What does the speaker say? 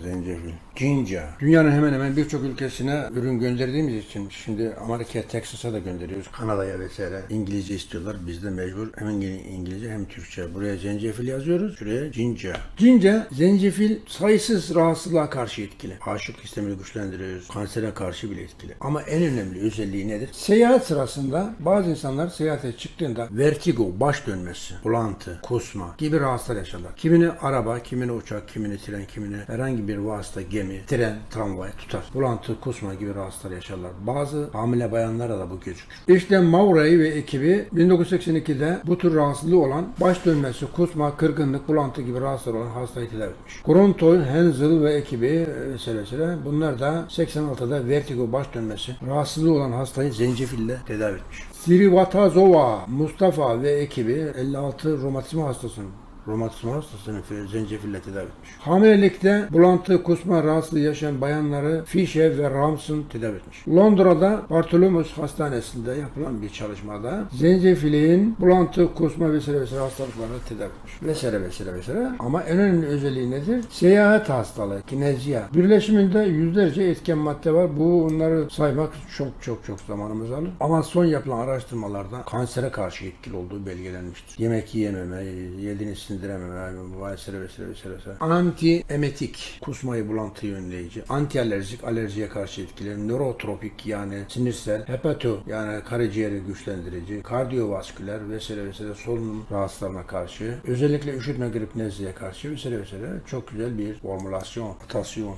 zencefil. Cinca. Dünyanın hemen hemen birçok ülkesine ürün gönderdiğimiz için şimdi Amerika'ya, Texas'a da gönderiyoruz. Kanada'ya vesaire. İngilizce istiyorlar. Biz de mecbur hem İngil- İngilizce hem Türkçe. Buraya zencefil yazıyoruz. Şuraya cinca. Cinca, zencefil sayısız rahatsızlığa karşı etkili. Bağışıklık sistemini güçlendiriyoruz. Kansere karşı bile etkili. Ama en önemli özelliği nedir? Seyahat sırasında bazı insanlar seyahate çıktığında vertigo, baş dönmesi, bulantı, kusma gibi rahatsızlar yaşarlar. Kimini araba, kimini uçak, kimini tren, kimini herhangi bir vasıta, gemi, tren, tramvay tutar. Bulantı, kusma gibi rahatsızlar yaşarlar. Bazı hamile bayanlara da bu gözükür. İşte Mauray ve ekibi 1982'de bu tür rahatsızlığı olan baş dönmesi, kusma, kırgınlık, bulantı gibi rahatsızlar olan hastayı tedavi etmiş. Grontoy, Hensel ve ekibi e, vesaire bunlar da 86'da vertigo baş dönmesi rahatsızlığı olan hastayı zencefille tedavi etmiş. Sirivatazova, Mustafa ve ekibi 56 romatizma hastasının romatizma hastasını zencefille tedavi etmiş. Hamilelikte bulantı, kusma rahatsızlığı yaşayan bayanları Fisher ve Rams'ın tedavi etmiş. Londra'da Bartholomew Hastanesi'nde yapılan bir çalışmada zencefilin bulantı, kusma vesaire vesaire hastalıklarını tedavi etmiş. Vesaire vesaire vesaire. Ama en önemli özelliği nedir? Seyahat hastalığı, kinezya. Birleşiminde yüzlerce etken madde var. Bu onları saymak çok çok çok zamanımız alır. Ama son yapılan araştırmalarda kansere karşı etkili olduğu belgelenmiştir. Yemek yiyememe, yediğini sindirememe, vesaire vesaire vesaire. vesaire. Anti-emetik, kusmayı bulantıyı önleyici, anti-alerjik, alerjiye karşı etkili, nörotropik yani sinirsel, hepato yani karaciğeri güçlendirici, kardiyovasküler vesaire vesaire solunum rahatsızlarına karşı, özellikle üşütme, grip, nezleye karşı vesaire vesaire çok güzel bir formülasyon, mutasyon.